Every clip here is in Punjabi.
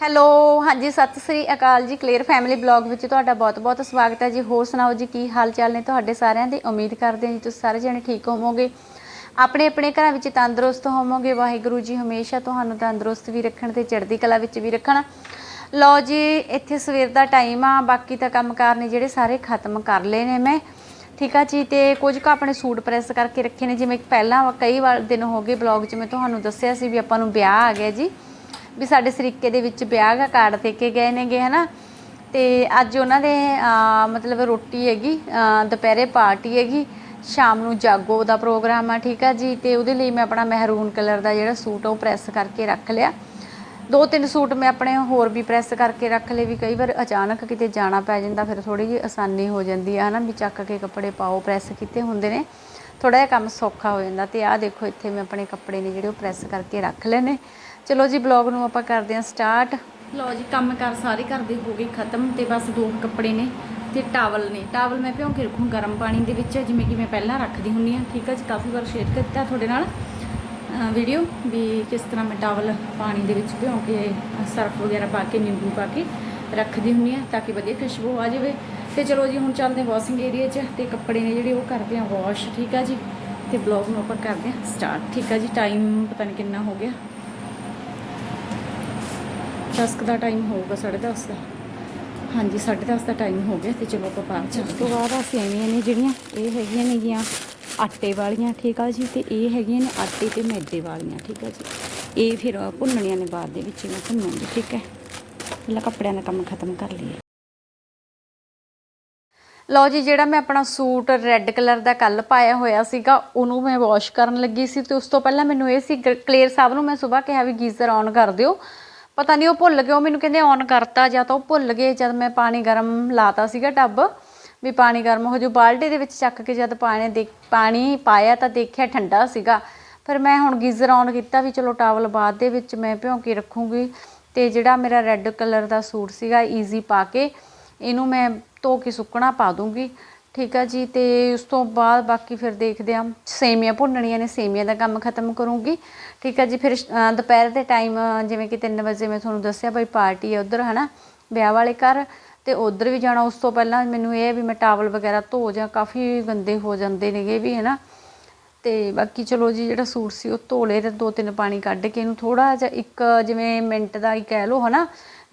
ਹੈਲੋ, ਹਾਂਜੀ, ਸਤਿ ਸ੍ਰੀ ਅਕਾਲ ਜੀ ਕਲੀਅਰ ਫੈਮਿਲੀ ਬਲੌਗ ਵਿੱਚ ਤੁਹਾਡਾ ਬਹੁਤ-ਬਹੁਤ ਸਵਾਗਤ ਹੈ ਜੀ। ਹੋਰ ਸੁਣਾਓ ਜੀ, ਕੀ ਹਾਲ ਚਾਲ ਨੇ ਤੁਹਾਡੇ ਸਾਰਿਆਂ ਦੇ? ਉਮੀਦ ਕਰਦੇ ਹਾਂ ਜੀ, ਤੁਸੀਂ ਸਾਰੇ ਜਣੇ ਠੀਕ ਹੋਵੋਗੇ। ਆਪਣੇ ਆਪਣੇ ਘਰਾਂ ਵਿੱਚ ਤੰਦਰੁਸਤ ਹੋਵੋਗੇ। ਵਾਹਿਗੁਰੂ ਜੀ ਹਮੇਸ਼ਾ ਤੁਹਾਨੂੰ ਤੰਦਰੁਸਤ ਵੀ ਰੱਖਣ ਤੇ ਚੜ੍ਹਦੀ ਕਲਾ ਵਿੱਚ ਵੀ ਰੱਖਣ। ਲਓ ਜੀ, ਇੱਥੇ ਸਵੇਰ ਦਾ ਟਾਈਮ ਆ, ਬਾਕੀ ਤਾਂ ਕੰਮਕਾਰ ਨੇ ਜਿਹੜੇ ਸਾਰੇ ਖਤਮ ਕਰ ਲਏ ਨੇ ਮੈਂ। ਠੀਕ ਆ ਜੀ, ਤੇ ਕੁਝ ਕੁ ਆਪਣੇ ਸੂਟ ਪ੍ਰੈਸ ਕਰਕੇ ਰੱਖੇ ਨੇ। ਜਿਵੇਂ ਪਹਿਲਾਂ ਕਈ ਵਾਰ ਦਿਨ ਹੋ ਗਏ ਬਲੌਗ 'ਚ ਮੈਂ ਤੁਹਾਨੂੰ ਦੱਸਿਆ ਸੀ ਵੀ ਆਪਾਂ ਨੂੰ ਵਿਆਹ ਆ ਗਿਆ ਜੀ। ਵੀ ਸਾਡੇ ਸਰੀਕੇ ਦੇ ਵਿੱਚ ਵਿਆਹ ਦਾ ਕਾਰਡ ਦੇ ਕੇ ਗਏ ਨੇਗੇ, ਹਨਾ? ਤੇ ਅੱਜ ਉਹਨਾਂ ਦੇ ਮਤਲਬ ਰੋਟੀ ਹੈਗੀ ਦੁਪਹਿਰੇ ਪਾਰਟੀ ਹੈਗੀ, ਸ਼ਾਮ ਨੂੰ ਜਾਗੋ ਦਾ ਪ੍ਰੋਗਰਾਮ ਆ, ਠੀਕ ਆ ਜੀ? ਤੇ ਉਹਦੇ ਲਈ ਮੈਂ ਆਪਣਾ ਮਹਿਰੂਨ ਕਲਰ ਦਾ ਜਿਹੜਾ ਸੂਟ ਆ, ਉਹ ਪ੍ਰੈਸ ਕਰਕੇ ਰੱਖ ਲਿਆ। ਦੋ ਤਿੰਨ ਸੂਟ ਮੈਂ ਆਪਣੇ ਹੋਰ ਵੀ ਪ੍ਰੈਸ ਕਰਕੇ ਰੱਖ ਲਏ, ਵੀ ਕਈ ਵਾਰ ਅਚਾਨਕ ਕਿਤੇ ਜਾਣਾ ਪੈ ਜਾਂਦਾ, ਫਿਰ ਥੋੜੀ ਜਿਹੀ ਆਸਾਨੀ ਹੋ ਜਾਂਦੀ ਆ, ਹਨਾ? ਵੀ ਚੱਕ ਕੇ ਕੱਪੜੇ ਪਾਓ, ਪ੍ਰੈਸ ਕੀਤੇ ਹੁੰਦੇ ਨੇ। ਥੋੜਾ ਜਿਹਾ ਕੰਮ ਸੌਖਾ ਹੋ ਜਾਂਦਾ, ਤੇ ਆਹ ਦੇਖੋ, ਇੱਥੇ ਮੈਂ ਆਪਣੇ ਕੱਪੜੇ ਨੇ ਜਿਹੜੇ ਉਹ ਪ੍ਰੈਸ ਕਰਕੇ ਰੱਖ ਲਏ ਨੇ। ਚਲੋ ਜੀ ਬਲੌਗ ਨੂੰ ਆਪਾਂ ਕਰਦੇ ਹਾਂ ਸਟਾਰਟ ਲਓ ਜੀ, ਕੰਮ ਕਰ ਸਾਰੇ ਘਰ ਦੇ ਹੋ ਗਏ ਖਤਮ ਤੇ ਬਸ ਦੋ ਕੱਪੜੇ ਨੇ ਤੇ ਟਾਵਲ ਨੇ। ਟਾਵਲ ਮੈਂ ਭਿਉਂ ਕੇ ਰੱਖੂ ਗਰਮ ਪਾਣੀ ਦੇ ਵਿੱਚ, ਜਿਵੇਂ ਕਿ ਮੈਂ ਪਹਿਲਾਂ ਰੱਖਦੀ ਹੁੰਨੀ ਆ ਠੀਕ ਆ ਜੀ, ਕਾਫੀ ਵਾਰ ਸ਼ੇਅਰ ਕੀਤਾ ਤੁਹਾਡੇ ਨਾਲ ਵੀਡੀਓ ਵੀ ਕਿਸ ਤਰ੍ਹਾਂ ਮੈਂ ਟਾਵਲ ਪਾਣੀ ਦੇ ਵਿੱਚ ਭਿਉਂ ਕੇ ਸਰਫ ਵਗੈਰਾ ਪਾ ਕੇ, ਨਿੰਬੂ ਪਾ ਕੇ ਰੱਖਦੀ ਹੁੰਨੀ ਆ ਤਾਂ ਕਿ ਵਧੀਆ ਖੁਸ਼ਬੂ ਆ ਜਾਵੇ। ਤੇ ਚਲੋ ਜੀ, ਹੁਣ ਚੱਲਦੇ ਵਾਸ਼ਿੰਗ ਏਰੀਆ 'ਚ ਤੇ ਕੱਪੜੇ ਨੇ ਜਿਹੜੇ ਉਹ ਕਰਦੇ ਆ ਵਾਸ਼ ਠੀਕ ਆ ਜੀ। ਤੇ ਬਲੌਗ ਨੂੰ ਆਪਾਂ ਕਰਦੇ ਆ ਸਟਾਰਟ ਠੀਕ ਆ ਜੀ ਟਾਈਮ ਪਤਾ ਨਹੀਂ ਕਿੰਨਾ ਹੋ ਗਿਆ। 10 ਕੁ ਦਾ ਟਾਈਮ ਹੋਊਗਾ 10:30 ਦਾ। ਹਾਂਜੀ 10:30 ਦਾ ਟਾਈਮ ਹੋ ਗਿਆ ਤੇ ਚਲੋ ਆਪਾਂ ਬਾਹਰ ਚੱਲਦੇ ਤੋਂ ਬਾਅਦ ਆ ਸੇਵੀਆਂ ਨੇ ਜਿਹੜੀਆਂ ਇਹ ਹੈਗੀਆਂ ਨੇਗੀਆਂ ਆਟੇ ਵਾਲੀਆਂ ਠੀਕ ਆ ਜੀ? ਤੇ ਇਹ ਹੈਗੀਆਂ ਨੇ ਆਟੇ ਤੇ ਮੈਦੇ ਵਾਲੀਆਂ ਠੀਕ ਆ ਜੀ? ਇਹ ਫਿਰ ਭੁੰਨਣੀਆਂ ਨੇ ਬਾਅਦ ਦੇ ਵਿੱਚ ਮੈਂ ਭੁੰਨਾਂਗੀ ਠੀਕ ਹੈ ਪਹਿਲਾਂ ਕੱਪੜਿਆਂ ਦਾ ਕੰਮ ਖਤਮ ਕਰ ਲਈਏ। ਲਓ ਜੀ ਜਿਹੜਾ ਮੈਂ ਆਪਣਾ ਸੂਟ ਰੈੱਡ ਕਲਰ ਦਾ ਕੱਲ ਪਾਇਆ ਹੋਇਆ ਸੀਗਾ ਉਹਨੂੰ ਮੈਂ ਵਾਸ਼ ਕਰਨ ਲੱਗੀ ਸੀ ਤੇ ਉਸ ਤੋਂ ਪਹਿਲਾਂ ਮੈਨੂੰ ਇਹ ਸੀ ਕਲੀਅਰ ਸਾਹਿਬ ਨੂੰ ਮੈਂ ਸਵੇਰ ਕਿਹਾ ਵੀ ਗੀਜ਼ਰ ਔਨ ਕਰ ਦਿਓ। ਪਤਾ ਨਹੀਂ ਉਹ ਭੁੱਲ ਗਏ, ਉਹ ਮੈਨੂੰ ਕਹਿੰਦੇ ਔਨ ਕਰਤਾ ਜਾਂ ਤਾਂ ਉਹ ਭੁੱਲ ਗਏ, ਜਦ ਮੈਂ ਪਾਣੀ ਗਰਮ ਲਾਤਾ ਸੀਗਾ ਟੱਬ, ਵੀ ਪਾਣੀ ਗਰਮ ਹੋ ਜਾਊ। ਬਾਲਟੀ ਦੇ ਵਿੱਚ ਚੱਕ ਕੇ ਜਦ ਪਾਣੀ ਦੇ, ਪਾਣੀ ਪਾਇਆ ਤਾਂ ਦੇਖਿਆ ਠੰਡਾ ਸੀਗਾ। ਫਿਰ ਮੈਂ ਹੁਣ ਗੀਜ਼ਰ ਔਨ ਕੀਤਾ ਵੀ ਚਲੋ ਟਾਵਲ ਬਾਅਦ ਦੇ ਵਿੱਚ ਮੈਂ ਭਿਉਂ ਕੇ ਰੱਖੂੰਗੀ ਤੇ ਜਿਹੜਾ ਮੇਰਾ ਰੈੱਡ ਕਲਰ ਦਾ ਸੂਟ ਸੀਗਾ ਈਜ਼ੀ ਪਾ ਕੇ, ਇਹਨੂੰ ਮੈਂ ਧੋ ਕੇ ਸੁੱਕਣਾ ਪਾ ਦੂੰਗੀ। ਠੀਕ ਆ ਜੀ, ਤੇ ਉਸ ਤੋਂ ਬਾਅਦ ਬਾਕੀ ਫਿਰ ਦੇਖਦੇ ਆ, ਸੇਮੀਆਂ ਭੁੰਨਣੀਆਂ ਨੇ, ਸੇਮੀਆਂ ਦਾ ਕੰਮ ਖਤਮ ਕਰੂੰਗੀ। ਠੀਕ ਆ ਜੀ, ਫਿਰ ਦੁਪਹਿਰ ਦੇ ਟਾਈਮ, ਜਿਵੇਂ ਕਿ 3 ਵਜੇ ਮੈਂ ਤੁਹਾਨੂੰ ਦੱਸਿਆ ਬਈ ਪਾਰਟੀ ਹੈ ਉਧਰ, ਹਨਾ, ਵਿਆਹ ਵਾਲੇ ਘਰ, ਤੇ ਉਧਰ ਵੀ ਜਾਣਾ। ਉਸ ਤੋਂ ਪਹਿਲਾਂ ਮੈਨੂੰ ਇਹ ਹੈ ਵੀ ਮੈਂ ਟਾਵਲ ਵਗੈਰਾ ਧੋ ਜਾਂ ਕਾਫੀ ਗੰਦੇ ਹੋ ਜਾਂਦੇ ਨੇਗੇ ਵੀ, ਹਨਾ। ਤੇ ਬਾਕੀ ਚਲੋ ਜੀ, ਜਿਹੜਾ ਸੂਟ ਸੀ ਉਹ ਧੋ ਲਏ ਤੇ ਦੋ ਤਿੰਨ ਪਾਣੀ ਕੱਢ ਕੇ ਇਹਨੂੰ ਥੋੜਾ ਜਿਹਾ ਇੱਕ ਜਿਵੇਂ ਮਿੰਟ ਦਾ ਹੀ ਕਹਿ ਲਓ, ਹਨਾ,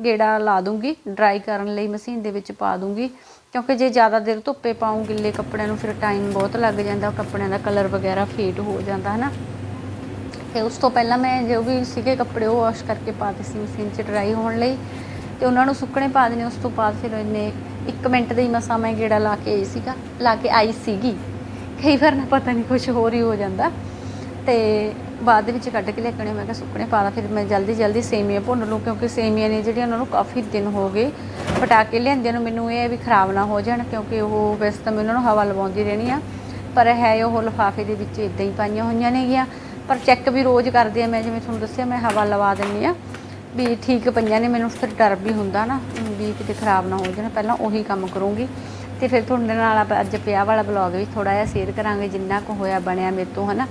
ਗੇੜਾ ਲਾ ਦੂੰਗੀ। ਡਰਾਈ ਕਰਨ ਲਈ ਮਸ਼ੀਨ ਦੇ ਵਿੱਚ ਪਾ ਦੂੰਗੀ। ਕਿਉਂਕਿ ਜੇ ਜ਼ਿਆਦਾ ਦੇਰ ਧੁੱਪੇ ਪਾਉਂ ਗਿੱਲੇ ਕੱਪੜਿਆਂ ਨੂੰ, ਫਿਰ ਟਾਈਮ ਬਹੁਤ ਲੱਗ ਜਾਂਦਾ, ਕੱਪੜਿਆਂ ਦਾ ਕਲਰ ਵਗੈਰਾ ਫੇਡ ਹੋ ਜਾਂਦਾ ਹੈ ਨਾ ਤੇ ਉਸ ਤੋਂ ਪਹਿਲਾਂ ਮੈਂ ਜੋ ਵੀ ਸੀਗੇ ਕੱਪੜੇ, ਉਹ ਵਾਸ਼ ਕਰਕੇ ਪਾ ਦਿੱਤੇ ਸੀ ਮਸ਼ੀਨ 'ਚ ਡਰਾਈ ਹੋਣ ਲਈ। ਤੇ ਉਹਨਾਂ ਨੂੰ ਸੁੱਕਣੇ ਪਾ ਦੇਣੇ, ਉਸ ਤੋਂ ਬਾਅਦ ਫਿਰ ਇਹਨੇ 1 ਮਿੰਟ ਦੇ ਹੀ ਮਸਾਂ ਮੈਂ ਗੇੜਾ ਲਾ ਕੇ ਆਈ ਸੀਗਾ, ਲਾ ਕੇ ਆਈ ਸੀਗੀ। ਕਈ ਵਾਰ ਨਾ ਪਤਾ ਨਹੀਂ ਕੁਝ ਹੋਰ ਹੀ ਹੋ ਜਾਂਦਾ। ਤੇ ਬਾਅਦ ਦੇ ਵਿੱਚ ਕੱਢ ਕੇ ਲੈ ਲਿਆਕਣੇ ਮੈਂ ਕਿਹਾ ਸੁੱਕਣੇ ਪਾ ਦਾਂ, ਫਿਰ ਮੈਂ ਜਲਦੀ ਜਲਦੀ ਸੇਮੀਆਂ ਭੁੰਨ ਲੂੰ, ਕਿਉਂਕਿ ਸੇਮੀਆਂ ਨੇ ਜਿਹੜੀਆਂ ਉਹਨਾਂ ਨੂੰ ਕਾਫੀ ਦਿਨ ਹੋ ਗਏ ਪਟਾਕੇ ਲਿਆਂਦੇ ਨੂੰ, ਮੈਨੂੰ ਇਹ ਹੈ ਵੀ ਖਰਾਬ ਨਾ ਹੋ ਜਾਣ, ਕਿਉਂਕਿ ਉਹ ਵੈਸੇ ਤਾਂ ਮੈਂ ਉਹਨਾਂ ਨੂੰ ਹਵਾ ਲਵਾਉਂਦੀ ਰਹਿਣੀ ਆ ਪਰ ਹੈ ਉਹ ਲਿਫਾਫੇ ਦੇ ਵਿੱਚ ਇਦਾਂ ਹੀ ਪਾਈਆਂ ਹੋਈਆਂ ਨੇਗੀਆਂ ਪਰ ਚੈੱਕ ਵੀ ਰੋਜ਼ ਕਰਦੇ ਆ, ਮੈਂ ਜਿਵੇਂ ਤੁਹਾਨੂੰ ਦੱਸਿਆ, ਮੈਂ ਹਵਾ ਲਵਾ ਦਿੰਨੀ ਆ ਵੀ ਠੀਕ ਪਈਆਂ ਨੇ, ਮੈਨੂੰ ਫਿਰ ਡਰ ਵੀ ਹੁੰਦਾ ਨਾ, ਵੀ ਕਿਤੇ ਖਰਾਬ ਨਾ ਹੋ ਜਾਣ, ਪਹਿਲਾਂ ਉਹੀ ਕੰਮ ਕਰੂੰਗੀ। ਤੇ ਫਿਰ ਤੁਹਾਡੇ ਨਾਲ ਆਪਾਂ ਅੱਜ ਪਿਆ ਵਾਲਾ ਬਲੌਗ ਵੀ ਥੋੜਾ ਜਿਹਾ ਸ਼ੇਅਰ ਕਰਾਂਗੇ, ਜਿੰਨਾ ਕੁ ਹੋਇਆ ਬਣਿਆ ਮੇਰੇ ਤੋਂ, ਹਨਾ।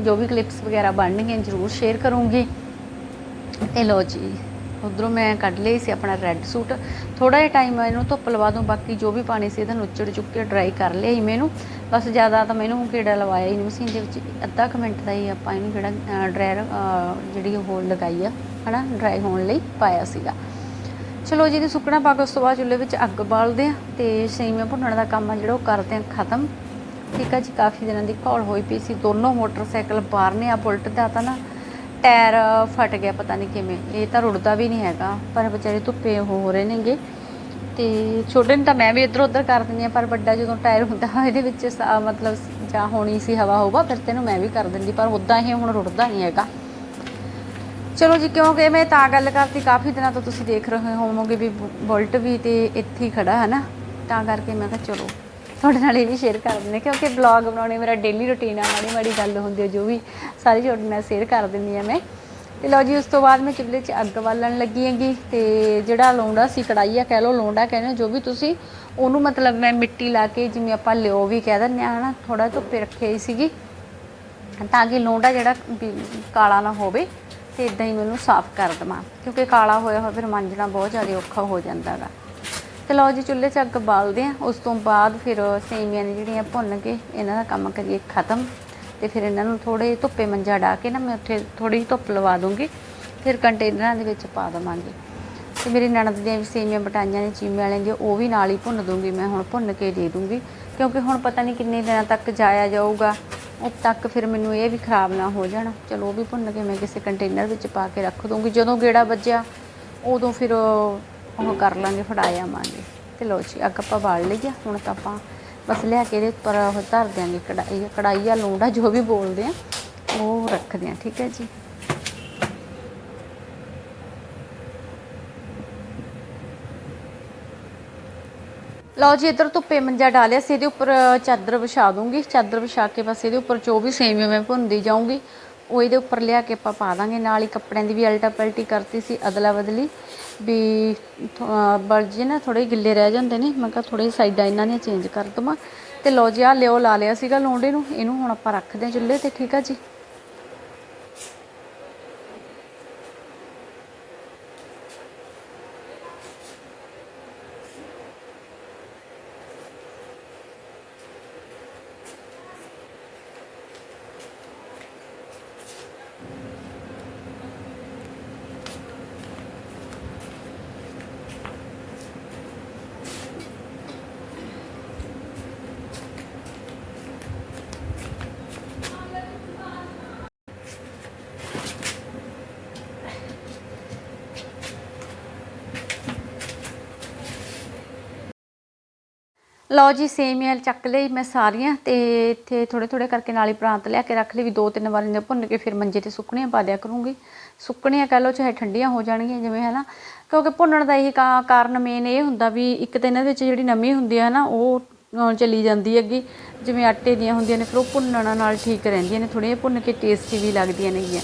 ਜੋ ਵੀ ਕਲਿੱਪਸ ਵਗੈਰਾ ਬਣਨਗੇ ਜ਼ਰੂਰ ਸ਼ੇਅਰ ਕਰੂੰਗੀ। ਤੇ ਲੋ ਜੀ, ਉਧਰੋਂ ਮੈਂ ਕੱਢ ਲਈ ਸੀ ਆਪਣਾ ਰੈੱਡ ਸੂਟ ਥੋੜਾ ਜਿਹਾ ਟਾਈਮ ਇਹਨੂੰ ਧੁੱਪ ਲਵਾ ਦੂੰ, ਬਾਕੀ ਜੋ ਵੀ ਪਾਣੀ ਸੀ ਇਹਦਾ ਨੁੱਚੜ ਚੁੱਕ ਕੇ ਡਰਾਈ ਕਰ ਲਿਆ ਸੀ ਮੈਨੂੰ। ਬਸ ਜ਼ਿਆਦਾ ਤਾਂ ਮੈਨੂੰ ਕੀੜਾ ਲਵਾਇਆ ਹੀ ਨਹੀਂ, ਮਸ਼ੀਨ ਦੇ ਵਿੱਚ ਅੱਧਾ ਕੁ ਮਿੰਟ ਦਾ ਹੀ ਆਪਾਂ ਇਹਨੂੰ ਜਿਹੜਾ ਡਰਾਇਰ ਜਿਹੜੀ ਉਹ ਲਗਾਈ ਆ, ਹਨਾ ਡਰਾਈ ਹੋਣ ਲਈ ਪਾਇਆ ਸੀਗਾ। ਚਲੋ ਜੀ ਇਹਨੂੰ ਸੁੱਕਣਾ ਪਾ ਕੇ ਉਸ ਤੋਂ ਬਾਅਦ ਚੁੱਲ੍ਹੇ ਵਿੱਚ ਅੱਗ ਬਾਲਦੇ ਆ ਤੇ ਸੇਮੀਆਂ ਭੁੰਨਣ ਦਾ ਕੰਮ ਆ ਜਿਹੜਾ ਉਹ ਕਰਦੇ ਆ ਖਤਮ। ਠੀਕ ਆ ਜੀ, ਕਾਫੀ ਦਿਨਾਂ ਦੀ ਘੋਲ ਹੋਈ ਪਈ ਸੀ। ਦੋਨੋਂ ਮੋਟਰਸਾਈਕਲ ਬਾਹਰ ਨੇ, ਆ ਬੁਲਟ ਦਾ ਤਾਂ ਨਾ ਟਾਇਰ ਫਟ ਗਿਆ, ਪਤਾ ਨਹੀਂ ਕਿਵੇਂ। ਇਹ ਤਾਂ ਰੁੜਦਾ ਵੀ ਨਹੀਂ ਹੈਗਾ, ਪਰ ਵਿਚਾਰੇ ਧੁੱਪੇ ਹੋ ਰਹੇ ਨੇਗੇ। ਤੇ ਛੋਟੇ ਨੂੰ ਤਾਂ ਮੈਂ ਵੀ ਇੱਧਰ ਉੱਧਰ ਕਰ ਦਿੰਦੀ ਆ ਪਰ ਵੱਡਾ ਜਦੋਂ ਟਾਇਰ ਹੁੰਦਾ, ਇਹਦੇ ਵਿੱਚ ਸਾ- ਮਤਲਬ ਜਾਂ ਹੋਣੀ ਸੀ ਹਵਾ ਹੋਊਗਾ, ਫਿਰ ਤੈਨੂੰ ਮੈਂ ਵੀ ਕਰ ਦਿੰਦੀ, ਪਰ ਉਦਾਂ ਇਹ ਹੁਣ ਰੁੜਦਾ ਨਹੀਂ ਹੈਗਾ। ਚਲੋ ਜੀ, ਕਿਉਂਕਿ ਮੈਂ ਤਾਂ ਗੱਲ ਕਰਤੀ, ਕਾਫੀ ਦਿਨਾਂ ਤੋਂ ਤੁਸੀਂ ਦੇਖ ਰਹੇ ਹੋਵੋਗੇ ਵੀ ਬੁਲਟ ਵੀ ਤੇ ਇੱਥੇ ਹੀ ਖੜਾ ਹੈ ਨਾ। ਤਾਂ ਕਰਕੇ ਮੈਂ ਕਿਹਾ ਚਲੋ। ਤੁਹਾਡੇ ਨਾਲ ਇਹ ਵੀ ਸ਼ੇਅਰ ਕਰ ਦਿੰਦੇ ਕਿਉਂਕਿ ਬਲੌਗ ਬਣਾਉਣੇ ਮੇਰਾ ਡੇਲੀ ਰੁਟੀਨ ਆ ਮਾੜੀ ਮਾੜੀ ਗੱਲ ਹੁੰਦੀ ਹੈ ਜੋ ਵੀ ਸਾਰੀ ਤੁਹਾਡੇ ਨਾਲ ਸ਼ੇਅਰ ਕਰ ਦਿੰਦੀ ਆ ਮੈਂ। ਤੇ ਲਓ ਜੀ ਉਸ ਤੋਂ ਬਾਅਦ ਮੈਂ ਚੁੱਲ੍ਹੇ 'ਚ ਅੱਗ ਬਾਲਣ ਲੱਗੀ ਹੈਗੀ ਤੇ ਜਿਹੜਾ ਲੋਂਡਾ ਸੀ ਕੜਾਈ ਆ ਕਹਿ ਲਓ ਲੋਂਡਾ ਕਹਿੰਦੇ ਹੋ, ਜੋ ਵੀ ਤੁਸੀਂ ਉਹਨੂੰ ਮਤਲਬ ਮੈਂ ਮਿੱਟੀ ਲਾ ਕੇ ਜਿਵੇਂ ਆਪਾਂ ਲਿਓ ਵੀ ਕਹਿ ਦਿੰਦੇ ਆ ਹਨਾ ਥੋੜਾ ਧੁੱਪੇ ਰੱਖਿਆ ਹੀ ਸੀਗੀ। ਤਾਂ ਕਿ ਲੋਂਡਾ ਜਿਹੜਾ ਕਾਲਾ ਨਾ ਹੋਵੇ ਤੇ ਇਦਾਂ ਹੀ ਮੈਨੂੰ ਸਾਫ਼ ਕਰ ਦਵਾਂ ਕਿਉਂਕਿ ਕਾਲਾ ਹੋਇਆ ਹੋਇਆ ਫਿਰ ਮਾਂਜਣਾ ਬਹੁਤ ਜ਼ਿਆਦਾ ਔਖਾ ਹੋ ਜਾਂਦਾ ਗਾ ਤੇ ਲਓ ਜੀ, ਚੁੱਲ੍ਹੇ 'ਚ ਅੱਗ ਬਾਲਦੇ ਆ ਉਸ ਤੋਂ ਬਾਅਦ ਫਿਰ ਸੇਮੀਆਂ ਨੇ ਜਿਹੜੀਆਂ ਭੁੰਨ ਕੇ ਇਹਨਾਂ ਦਾ ਕੰਮ ਕਰੀਏ ਖਤਮ। ਤੇ ਫਿਰ ਇਹਨਾਂ ਨੂੰ ਥੋੜੇ ਧੁੱਪੇ ਮੰਜਾ ਡਾ ਕੇ ਨਾ ਮੈਂ ਉੱਥੇ ਥੋੜੀ ਧੁੱਪ ਲਵਾ ਦੂੰਗੀ। ਫਿਰ ਕੰਟੇਨਰਾਂ ਦੇ ਵਿੱਚ ਪਾ ਦਵਾਂਗੀ। ਤੇ ਮੇਰੀ ਨਣਦ ਦੀਆਂ ਵੀ ਸੇਮੀਆਂ ਬਟਾਈਆਂ ਨੇ, ਚੀਮੇ ਵਾਲਿਆਂ ਦੀਆਂ, ਉਹ ਵੀ ਨਾਲ ਹੀ ਭੁੰਨ ਦੂੰਗੀ ਮੈਂ, ਹੁਣ ਭੁੰਨ ਕੇ ਦੇ ਦੂੰਗੀ। ਕਿਉਂਕਿ ਹੁਣ ਪਤਾ ਨਹੀਂ ਕਿੰਨੇ ਦਿਨਾਂ ਤੱਕ ਜਾਇਆ ਜਾਊਗਾ। ਉਹ ਤੱਕ ਫਿਰ ਮੈਨੂੰ ਇਹ ਵੀ ਖਰਾਬ ਨਾ ਹੋ ਜਾਣ। ਚਲੋ ਉਹ ਵੀ ਭੁੰਨ ਕੇ ਮੈਂ ਕਿਸੇ ਕੰਟੇਨਰ ਵਿੱਚ ਪਾ ਕੇ ਰੱਖ ਦੂੰਗੀ। ਜਦੋਂ ਗੇੜਾ ਵੱਜਿਆ, ਉਦੋਂ ਫਿਰ ਉਹ ਕਰ ਲਾਂਗੇ ਫੜਾ ਆਵਾਂਗੇ। ਤੇ ਲੋ ਜੀ, ਅੱਗ ਆਪਾਂ ਬਾਲ ਲਈ ਆ, ਹੁਣ ਤਾਂ ਆਪਾਂ ਬਸ ਲਿਆ ਕੇ ਇਹਦੇ ਉੱਪਰ ਉਹ ਧਰ ਦਿਆਂਗੇ, ਕੜਾਈ ਕੜਾਈ ਆ ਲੂੰਡਾ ਜੋ ਵੀ ਬੋਲਦੇ ਆ, ਉਹ ਰੱਖਦੇ ਆ, ਠੀਕ ਹੈ ਜੀ। ਲਓ ਜੀ, ਇੱਧਰ ਧੁੱਪੇ ਮੰਜਾ ਡਾਲਿਆ ਸੀ ਇਹਦੇ ਉੱਪਰ ਚਾਦਰ ਵਿਛਾ ਦੂੰਗੀ, ਚਾਦਰ ਵਿਛਾ ਕੇ ਬਸ ਇਹਦੇ ਉੱਪਰ ਜੋ ਵੀ ਸੇਮੀਆਂ ਮੈਂ ਭੁੰਦੀ ਜਾਊਂਗੀ, ਉਹ ਇਹਦੇ ਉੱਪਰ ਲਿਆ ਕੇ ਆਪਾਂ ਪਾ ਦਾਂਗੇ। ਨਾਲ ਹੀ ਕੱਪੜਿਆਂ ਦੀ ਵੀ ਅਲਟਾ ਪਲਟੀ ਕਰਤੀ ਸੀ ਅਦਲਾ ਬਦਲੀ ਵੀ ਬਲਜੇ ਨਾ ਥੋੜੇ ਗਿੱਲੇ ਰਹਿ ਜਾਂਦੇ ਨੇ। ਮੈਂ ਕਿਹਾ ਥੋੜੇ ਸਾਈਡਾਂ ਇਹਨਾਂ ਦੀਆਂ ਚੇਂਜ ਕਰ ਦੇਵਾਂ। ਤੇ ਲਓ ਜੀ ਆ ਲਿਓ, ਲਾ ਲਿਆ ਸੀਗਾ ਲੋਂਡੇ ਨੂੰ। ਇਹਨੂੰ ਹੁਣ ਆਪਾਂ ਰੱਖਦੇ ਹਾਂ ਚੁੱਲ੍ਹੇ ਤੇ, ਠੀਕ ਆ ਜੀ? ਲਓ ਜੀ ਸੇਮੀਆਂ ਚੱਕ ਲਈ ਮੈਂ ਸਾਰੀਆਂ ਤੇ ਇੱਥੇ ਥੋੜੇ ਥੋੜੇ ਕਰਕੇ ਨਾਲ ਪ੍ਰਾਂਤ ਲਿਆ ਕੇ ਰੱਖ ਲਈ ਵੀ ਦੋ ਤਿੰਨ ਵਾਰ ਇਹਨੇ ਭੁੰਨ ਕੇ ਫਿਰ ਮੰਜੇ ਤੇ ਸੁੱਕਣੀਆਂ ਪਾ ਦਿਆ ਕਰੂੰਗੀ। ਸੁੱਕਣੀਆਂ ਕਹਿ ਲਓ ਚਾਹੇ ਠੰਡੀਆਂ ਹੋ ਜਾਣਗੀਆਂ ਜਿਵੇਂ ਹੈ ਨਾ ਕਿਉਂਕਿ ਭੁੰਨਣ ਦਾ ਇਹੀ ਕਾ- ਕਾਰਨ ਮੇਨ ਇਹ ਹੁੰਦਾ ਵੀ ਇੱਕ ਤਾਂ ਇਹਨਾਂ ਵਿੱਚ ਜਿਹੜੀ ਨਮੀ ਹੁੰਦੀ ਹੈ ਨਾ ਉਹ ਚਲੀ ਜਾਂਦੀ ਹੈਗੀ। ਜਿਵੇਂ ਆਟੇ ਦੀਆਂ ਹੁੰਦੀਆਂ ਨੇ, ਫਿਰ ਉਹ ਭੁੰਨਣ ਨਾਲ ਠੀਕ ਰਹਿੰਦੀਆਂ ਨੇ, ਥੋੜ੍ਹੀਆਂ ਭੁੰਨ ਕੇ ਟੇਸਟੀ ਵੀ ਲੱਗਦੀਆਂ ਨੇਗੀਆਂ।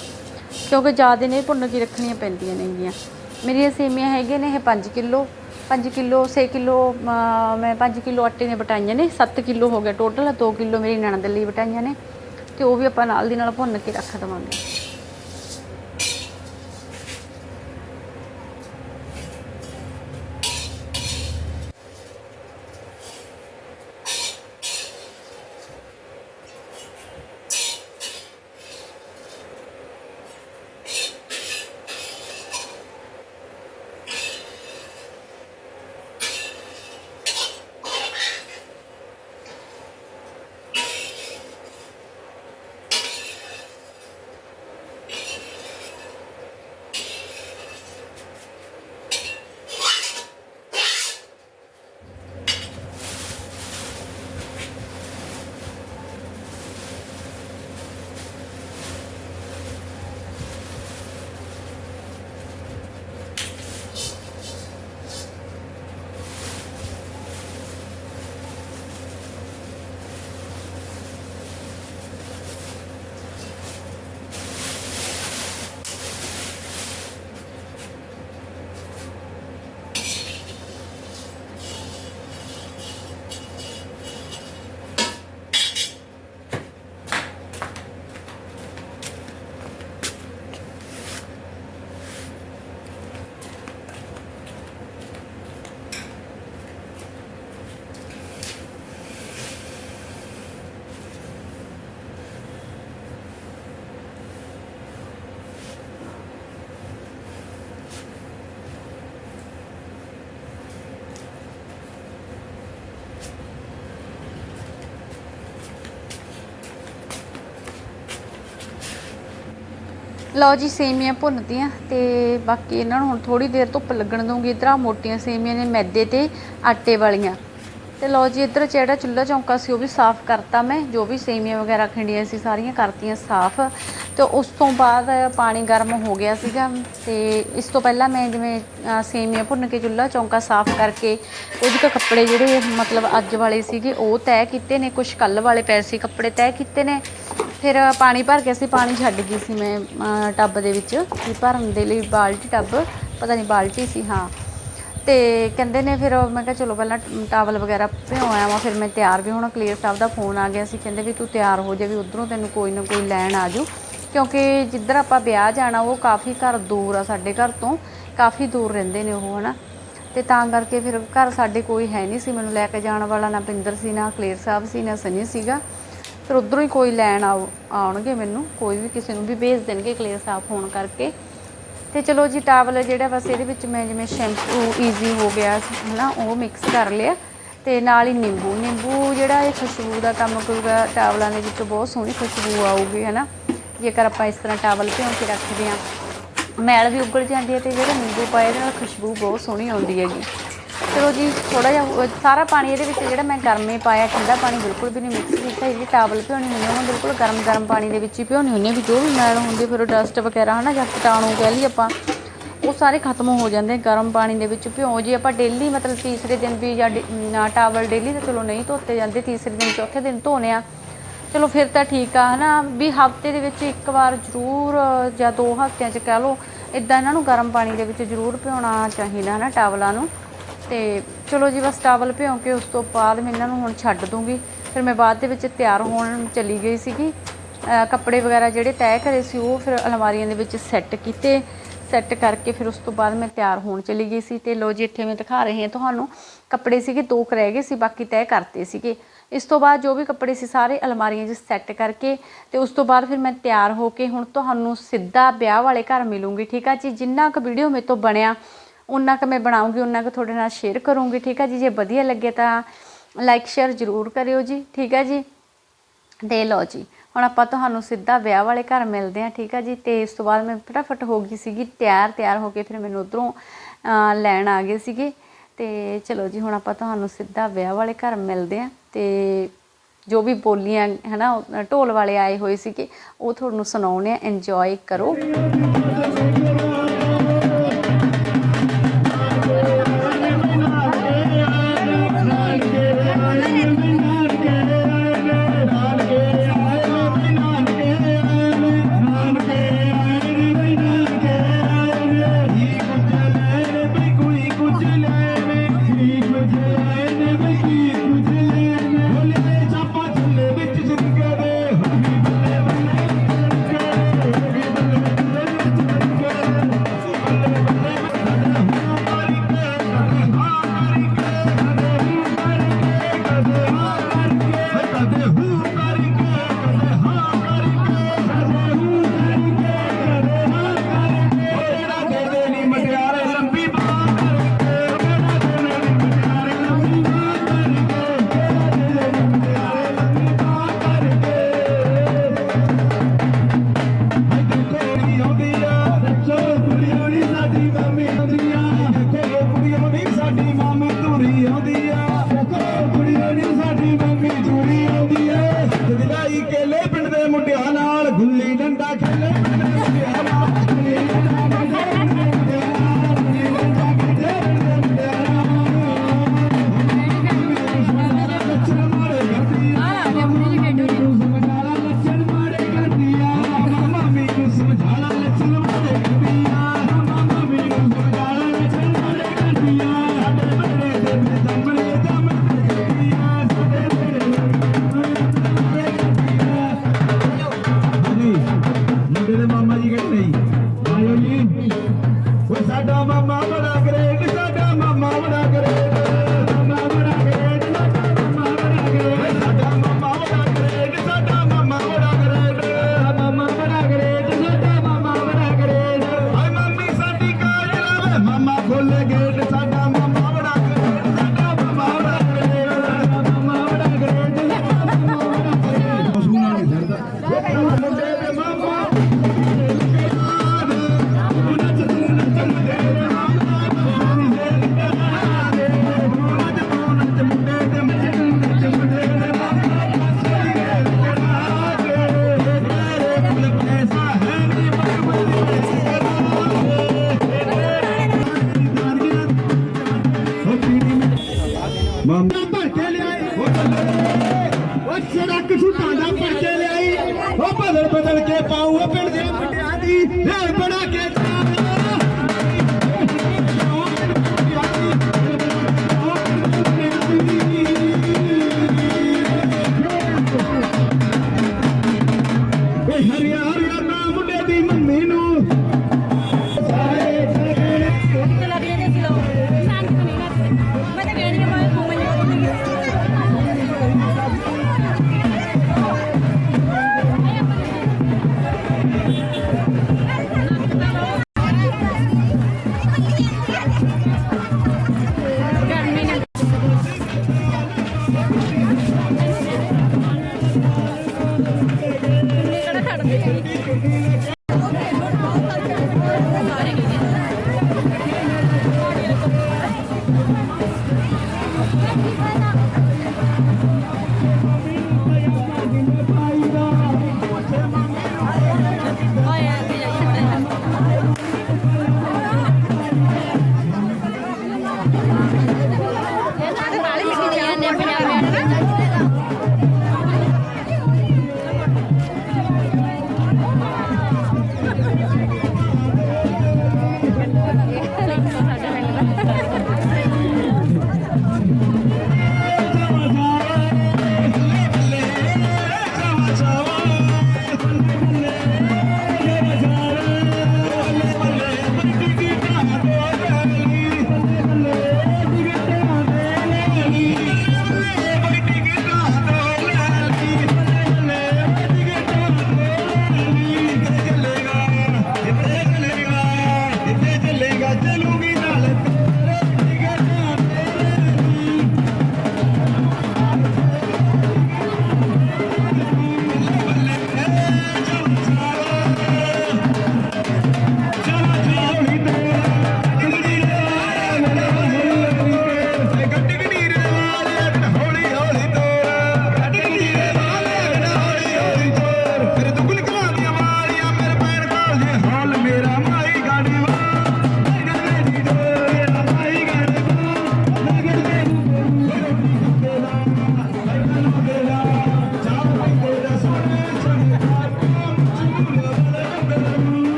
ਕਿਉਂਕਿ ਜ਼ਿਆਦਾ ਨੇ ਭੁੰਨ ਕੇ ਰੱਖਣੀਆਂ ਪੈਂਦੀਆਂ ਨੇਗੀਆਂ। ਮੇਰੀਆਂ ਸੇਮੀਆਂ ਹੈਗੀਆਂ ਨੇ ਇਹ 5 ਕਿਲੋ। 5 ਕਿਲੋ 6 ਕਿਲੋ ਮੈਂ 5 ਕਿਲੋ ਆਟੇ ਦੀਆਂ ਬਟਾਈਆਂ ਨੇ 7 ਕਿਲੋ ਹੋ ਗਿਆ ਟੋਟਲ 2 ਕਿਲੋ ਮੇਰੀ ਨਣਦ ਲਈ ਬਟਾਈਆਂ ਨੇ, ਤੇ ਉਹ ਵੀ ਆਪਾਂ ਨਾਲ ਦੀ ਨਾਲ ਭੁੰਨ ਕੇ ਰੱਖ ਦੇਵਾਂਗੇ। ਲਓ ਜੀ ਸੇਮੀਆਂ ਭੁੰਨਤੀਆਂ ਤੇ ਬਾਕੀ ਇਹਨਾਂ ਨੂੰ ਹੁਣ ਥੋੜੀ ਦੇਰ ਧੁੱਪ ਲੱਗਣ ਦਊਂਗੀ। ਇਧਰ ਆ ਮੋਟੀਆਂ ਸੇਮੀਆਂ ਨੇ ਮੈਦੇ ਤੇ ਆਟੇ ਵਾਲੀਆਂ। ਤੇ ਲਓ ਜੀ ਇਧਰ ਜਿਹੜਾ ਚੁੱਲ੍ਹਾ ਚੌਂਕਾ ਸੀ ਉਹ ਵੀ ਸਾਫ਼ ਕਰਤਾ ਮੈਂ। ਜੋ ਵੀ ਸੇਮੀਆਂ ਵਗੈਰਾ ਖਿੰਡੀਆਂ ਸੀ ਸਾਰੀਆਂ ਕਰਤੀਆਂ ਸਾਫ਼। ਤੇ ਉਸ ਤੋਂ ਬਾਅਦ ਪਾਣੀ ਗਰਮ ਹੋ ਗਿਆ ਸੀਗਾ। ਤੇ ਇਸ ਤੋਂ ਪਹਿਲਾਂ ਮੈਂ ਜਿਵੇਂ ਅ, ਸੇਮੀਆਂ ਭੁੰਨ ਕੇ ਚੁੱਲ੍ਹਾ ਚੌਂਕਾ ਸਾਫ਼ ਕਰਕੇ ਕੁਝ ਕੁ ਕੱਪੜੇ ਜਿਹੜੇ ਮਤਲਬ ਅੱਜ ਵਾਲੇ ਸੀਗੇ ਉਹ ਤੈਅ ਕੀਤੇ ਨੇ। ਕੁਝ ਕੱਲ ਵਾਲੇ ਪੈਸੇ ਕੱਪੜੇ ਤੈਅ ਕੀਤੇ ਨੇ। ਫਿਰ ਪਾਣੀ ਭਰ ਕੇ ਅਸੀਂ ਪਾਣੀ ਛੱਡ ਗਈ ਸੀ ਮੈਂ ਅ, ਟੱਬ ਦੇ ਵਿੱਚ। ਵੀ ਭਰਨ ਦੇ ਲਈ ਬਾਲਟੀ ਟੱਬ ਪਤਾ ਨਹੀਂ ਬਾਲਟੀ ਸੀ ਹਾਂ। ਤੇ ਕਹਿੰਦੇ ਨੇ ਫਿਰ ਮੈਂ ਕਿਹਾ ਚਲੋ ਪਹਿਲਾਂ ਟਾਵਲ ਵਗੈਰਾ ਭਿਉਂ ਵਾ ਫਿਰ ਮੈਂ ਤਿਆਰ ਵੀ ਹੋਣਾ ਕਲੀਅਰ ਸਾਹਿਬ ਦਾ ਫੋਨ ਆ ਗਿਆ ਸੀ। ਕਹਿੰਦੇ ਵੀ ਤੂੰ ਤਿਆਰ ਹੋ ਜਾ ਵੀ ਉਧਰੋਂ ਤੈਨੂੰ ਕੋਈ ਨਾ ਕੋਈ ਲੈਣ ਆ ਜੂ ਕਿਉਂਕਿ ਜਿੱਧਰ ਆਪਾਂ ਵਿਆਹ ਜਾਣਾ ਉਹ ਕਾਫੀ ਘਰ ਦੂਰ ਆ ਸਾਡੇ ਘਰ ਤੋਂ। ਕਾਫੀ ਦੂਰ ਰਹਿੰਦੇ ਨੇ ਉਹ ਹਨਾ। ਤੇ ਤਾਂ ਕਰਕੇ ਫਿਰ ਘਰ ਸਾਡੇ ਕੋਈ ਹੈ ਨਹੀਂ ਸੀ। ਮੈਨੂੰ ਲੈ ਕੇ ਜਾਣ ਵਾਲਾ ਨਾ ਪਿੰਦਰ ਸੀ ਨਾ ਕਲੇਰ ਸਾਹਿਬ ਸੀ ਨਾ ਸਨੀ ਸੀਗਾ। ਫਿਰ ਉਧਰੋਂ ਹੀ ਕੋਈ ਲੈਣ ਆਉ, ਆਉਣਗੇ ਮੈਨੂੰ, ਕੋਈ ਵੀ ਕਿਸੇ ਨੂੰ ਵੀ ਭੇਜ ਦੇਣਗੇ ਕਲੇਰ ਸਾਫ਼ ਹੋਣ ਕਰਕੇ। ਤੇ ਚਲੋ ਜੀ, ਟਾਵਲ ਜਿਹੜਾ ਬਸ ਇਹਦੇ ਵਿੱਚ ਮੈਂ ਜਿਵੇਂ ਸ਼ੈਂਪੂ ਈਜ਼ੀ ਹੋ ਗਿਆ, ਹਨਾ, ਉਹ ਮਿਕਸ ਕਰ ਲਿਆ। ਤੇ ਨਾਲ ਹੀ ਨਿੰਬੂ ਨਿੰਬੂ ਜਿਹੜਾ ਇਹ ਖੁਸ਼ਬੂ ਦਾ ਕੰਮ ਕਰੂਗਾ, ਟਾਵਲਾਂ ਦੇ ਵਿੱਚ ਬਹੁਤ ਸੋਹਣੀ ਖੁਸ਼ਬੂ ਆਊਗੀ, ਹਨਾ। ਜੇਕਰ ਆਪਾਂ ਇਸ ਤਰ੍ਹਾਂ ਟਾਵਲ ਭਿਉਂ ਕੇ ਰੱਖਦੇ ਹਾਂ। ਮੈਲ ਵੀ ਉਗਲ ਜਾਂਦੀ ਹੈ ਤੇ ਜਿਹੜਾ ਨਿੰਬੂ ਪਾਇਆ, ਇਹਦੇ ਨਾਲ ਖੁਸ਼ਬੂ ਬਹੁਤ ਸੋਹਣੀ ਆਉਂਦੀ ਹੈਗੀ। ਚਲੋ ਜੀ ਥੋੜਾ ਜਿਹਾ ਸਾਰਾ ਪਾਣੀ ਇਹਦੇ ਵਿੱਚ ਜਿਹੜਾ ਮੈਂ ਗਰਮੇ ਪਾਇਆ, ਠੰਡਾ ਪਾਣੀ ਬਿਲਕੁਲ ਵੀ ਨਹੀਂ ਮਿਕਸ ਕੀਤਾ। ਜਿਹੜੀ ਟਾਵਲ ਭਿਉਣੀ ਹੁੰਦੀ ਆ ਉਹਨੂੰ ਬਿਲਕੁਲ ਗਰਮ ਗਰਮ ਪਾਣੀ ਦੇ ਵਿੱਚ ਹੀ ਭਿਉਣੀ ਹੁੰਦੀ ਆ, ਵੀ ਜੋ ਵੀ ਮੈਲ ਹੁੰਦੀ ਫਿਰ ਉਹ ਡਸਟ ਵਗੈਰਾ, ਹਨਾ, ਜਾਂ ਕੀਟਾਣੂ ਕਹਿ ਲਈ ਆਪਾਂ, ਉਹ ਸਾਰੇ ਖਤਮ ਹੋ ਜਾਂਦੇ ਗਰਮ ਪਾਣੀ ਦੇ ਵਿੱਚ ਭਿਓ ਜੇ ਆਪਾਂ ਡੇਲੀ ਮਤਲਬ ਤੀਸਰੇ ਦਿਨ ਵੀ ਜਾਂ ਡੇ- ਟਾਵਲ ਡੇਲੀ ਤਾਂ ਚਲੋ ਨਹੀਂ ਧੋਤੇ ਜਾਂਦੇ, ਤੀਸਰੇ ਦਿਨ, ਚੌਥੇ ਦਿਨ ਧੋਨੇ ਆ। ਚਲੋ ਫਿਰ ਤਾਂ ਠੀਕ ਆ, ਹਨਾ, ਵੀ ਹਫ਼ਤੇ ਦੇ ਵਿੱਚ ਇੱਕ ਵਾਰ ਜ਼ਰੂਰ, ਜਾਂ ਦੋ ਹਫਤਿਆਂ 'ਚ ਕਹਿ ਲਓ ਇਦਾਂ ਇਹਨਾਂ ਨੂੰ ਗਰਮ ਪਾਣੀ ਦੇ ਵਿੱਚ ਜ਼ਰੂਰ ਭਿਉਣਾ ਚਾਹੀਦਾ, ਹਨਾ ਟਾਵਲਾਂ ਨੂੰ। ਤੇ ਚਲੋ ਜੀ ਬਸ ਟਾਵਲ ਭਿਉਂ ਕੇ ਉਸ ਤੋਂ ਬਾਅਦ ਮੈਂ ਇਹਨਾਂ ਨੂੰ ਹੁਣ ਛੱਡ ਦੂੰਗੀ। ਫਿਰ ਮੈਂ ਬਾਅਦ ਦੇ ਵਿੱਚ ਤਿਆਰ ਹੋਣ ਚਲੀ ਗਈ ਸੀਗੀ। ਕੱਪੜੇ ਵਗੈਰਾ ਜਿਹੜੇ ਤੈਅ ਕਰੇ ਸੀ ਉਹ ਫਿਰ ਅਲਮਾਰੀਆਂ ਦੇ ਵਿੱਚ ਸੈੱਟ ਕੀਤੇ। ਸੈੱਟ ਕਰਕੇ ਫਿਰ ਉਸ ਤੋਂ ਬਾਅਦ ਮੈਂ ਤਿਆਰ ਹੋਣ ਚਲੀ ਗਈ ਸੀ ਤੇ ਲੋ ਜੀ ਇੱਥੇ ਮੈਂ ਦਿਖਾ ਰਹੀ ਹਾਂ ਤੁਹਾਨੂੰ। ਕੱਪੜੇ ਸੀਗੇ, ਦੋ ਕੁ ਰਹਿ ਗਏ ਸੀ, ਬਾਕੀ ਤੈਅ ਕਰਤੇ ਸੀਗੇ। ਇਸ ਤੋਂ ਬਾਅਦ ਜੋ ਵੀ ਕੱਪੜੇ ਸੀ ਸਾਰੇ ਅਲਮਾਰੀਆਂ 'ਚ ਸੈੱਟ ਕਰਕੇ ਤੇ ਉਸ ਤੋਂ ਬਾਅਦ ਫਿਰ ਮੈਂ ਤਿਆਰ ਹੋ ਕੇ ਹੁਣ ਤੁਹਾਨੂੰ ਸਿੱਧਾ ਵਿਆਹ ਵਾਲੇ ਘਰ ਮਿਲੂੰਗੀ, ਠੀਕ ਆ ਜੀ? ਜਿੰਨਾ ਕੁ ਵੀਡੀਓ ਮੇਰੇ ਤੋਂ ਬਣਿਆ ਉਹਨਾਂ ਕੁ ਮੈਂ ਬਣਾਉਂਗੀ ਉਨਾ ਕੁ ਤੁਹਾਡੇ ਨਾਲ ਸ਼ੇਅਰ ਕਰੂੰਗੀ, ਠੀਕ ਆ ਜੀ? ਜੇ ਵਧੀਆ ਲੱਗੇ ਤਾਂ ਲਾਈਕ ਸ਼ੇਅਰ ਜ਼ਰੂਰ ਕਰਿਓ ਜੀ, ਠੀਕ ਹੈ ਜੀ? ਦੇ ਲਓ ਜੀ, ਹੁਣ ਆਪਾਂ ਤੁਹਾਨੂੰ ਸਿੱਧਾ ਵਿਆਹ ਵਾਲੇ ਘਰ ਮਿਲਦੇ ਹਾਂ ਠੀਕ ਆ ਜੀ? ਤੇ ਇਸ ਤੋਂ ਬਾਅਦ ਮੈਂ ਫਟਾਫਟ ਹੋ ਗਈ ਸੀਗੀ, ਤਿਆਰ ਤਿਆਰ ਹੋ ਕੇ ਫਿਰ ਮੈਨੂੰ ਉਧਰੋਂ ਲੈਣ ਆ ਗਏ ਸੀਗੇ। ਤੇ ਚਲੋ ਜੀ, ਹੁਣ ਆਪਾਂ ਤੁਹਾਨੂੰ ਸਿੱਧਾ ਵਿਆਹ ਵਾਲੇ ਘਰ ਮਿਲਦੇ ਹਾਂ ਤੇ ਜੋ ਵੀ ਬੋਲੀਆਂ, ਹਨਾ ਉਹ ਢੋਲ ਵਾਲੇ ਆਏ ਹੋਏ ਸੀਗੇ, ਉਹ ਤੁਹਾਨੂੰ ਸੁਣਾਉਣੇ ਆ ਇੰਜੋਏ ਕਰੋ।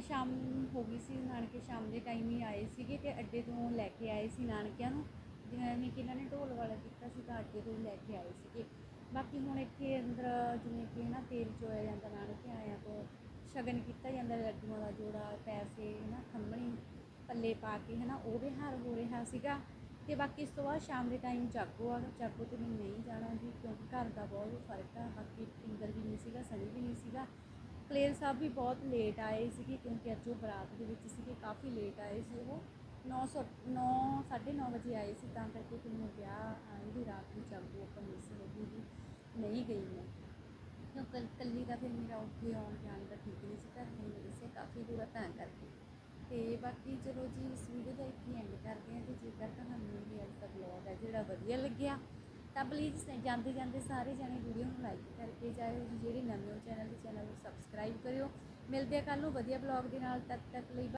ਤੇ ਸ਼ਾਮ ਹੋ ਗਈ ਸੀ, ਨਾਨਕੇ ਸ਼ਾਮ ਦੇ ਟਾਈਮ ਹੀ ਆਏ ਸੀਗੇ ਤੇ ਅੱਡੇ ਤੋਂ ਲੈ ਕੇ ਆਏ ਸੀ ਨਾਨਕਿਆਂ ਨੂੰ। ਜਿਵੇਂ ਕਿ ਇਹਨਾਂ ਨੇ ਢੋਲ ਵਾਲਾ ਕੀਤਾ ਸੀ ਤਾਂ ਅੱਡੇ ਤੋਂ ਹੀ ਲੈ ਕੇ ਆਏ ਸੀਗੇ। ਬਾਕੀ ਹੁਣ ਇੱਥੇ ਅੰਦਰ ਜਿਵੇਂ ਕਿ ਨਾ ਤੇਲ ਚੋਇਆ ਜਾਂਦਾ, ਨਾਨਕੇ ਆਇਆਂ ਤੋਂ ਸ਼ਗਨ ਕੀਤਾ ਜਾਂਦਾ, ਲੱਡੂਆਂ ਦਾ ਜੋੜਾ, ਪੈਸੇ ਨਾ ਖੰਮਣੀ ਪੱਲੇ ਪਾ ਕੇ ਹਨਾ, ਉਹ ਵਿਹਾਰ ਹੋ ਰਿਹਾ ਸੀਗਾ। ਤੇ ਬਾਕੀ ਇਸ ਤੋਂ ਬਾਅਦ ਸ਼ਾਮ ਦੇ ਟਾਈਮ ਜਾਗੋ ਆ, ਜਾਗੋ ਤੇ ਮੈਂ ਨਹੀਂ ਜਾਣਾ ਜੀ, ਕਿਉਂਕਿ ਘਰ ਦਾ ਬਹੁਤ ਫ਼ਰਕ ਆ, ਬਾਕੀ ਇੰਦਰ ਵੀ ਨਹੀਂ ਸੀਗਾ, ਸਨੀ ਵੀ ਨਹੀਂ ਸੀਗਾ। ਕਲੇਰ ਸਾਹਿਬ ਵੀ ਬਹੁਤ ਲੇਟ ਆਏ ਸੀਗੇ ਕਿਉਂਕਿ ਅੱਜ ਉਹ ਬਰਾਤ ਦੇ ਵਿੱਚ ਸੀਗੇ, ਕਾਫੀ ਲੇਟ ਆਏ ਸੀ ਉਹ। 9 9 9:30 ਵਜੇ ਆਏ ਸੀ, ਤਾਂ ਕਰਕੇ ਫਿਰ ਮੈਂ ਵਿਆਹ ਆਈ ਦੀ ਰਾਤ ਨੂੰ ਜਾਗੋ ਆਪਾਂ ਮਿਸ ਹੋ ਗਈ ਜੀ। ਨਹੀਂ ਗਈ ਮੈਂ। ਕਿਉਂ ਕੱਲ, ਕੱਲੀ ਦਾ ਫਿਰ ਮੇਰਾ ਉੱਥੇ ਆਉਣ ਜਾਣ ਦਾ ਠੀਕ ਨਹੀਂ ਸੀ ਘਰ ਦੇ ਮੇਰੇ ਸੇ ਕਾਫੀ ਦੂਰ ਆ, ਤਾਂ ਕਰਕੇ। ਤੇ ਬਾਕੀ ਚਲੋ ਜੀ, ਇਸ ਵੀਡੀਓ ਦਾ ਇੱਥੇ ਐਂਡ ਕਰਦੇ ਹਾਂ ਤੇ ਜੇਕਰ ਤੁਹਾਨੂੰ ਇਹ ਅੱਜ ਦਾ ਵਲੌਗ ਹੈ ਜਿਹੜਾ ਵਧੀਆ ਲੱਗਿਆ ਤਾਂ ਪਲੀਜ਼ ਜਾਂਦੇ ਜਾਂਦੇ ਸਾਰੇ ਜਾਣੇ ਵੀਡੀਓ ਨੂੰ ਲਾਈਕ ਕਰਕੇ ਜਾਇਓ ਜੀ, ਜਿਹੜੇ ਨਵੇਂ ਹੋ ਚੈਨਲ ਦੇ ਚੈਨਲ ਨੂੰ ਸਬਸਕ੍ਰਾਈਬ ਕਰਿਓ। ਮਿਲਦੇ ਆ ਕੱਲ ਨੂੰ ਵਧੀਆ ਵਲੌਗ ਦੇ ਨਾਲ, ਤਦ ਤੱਕ ਲਈ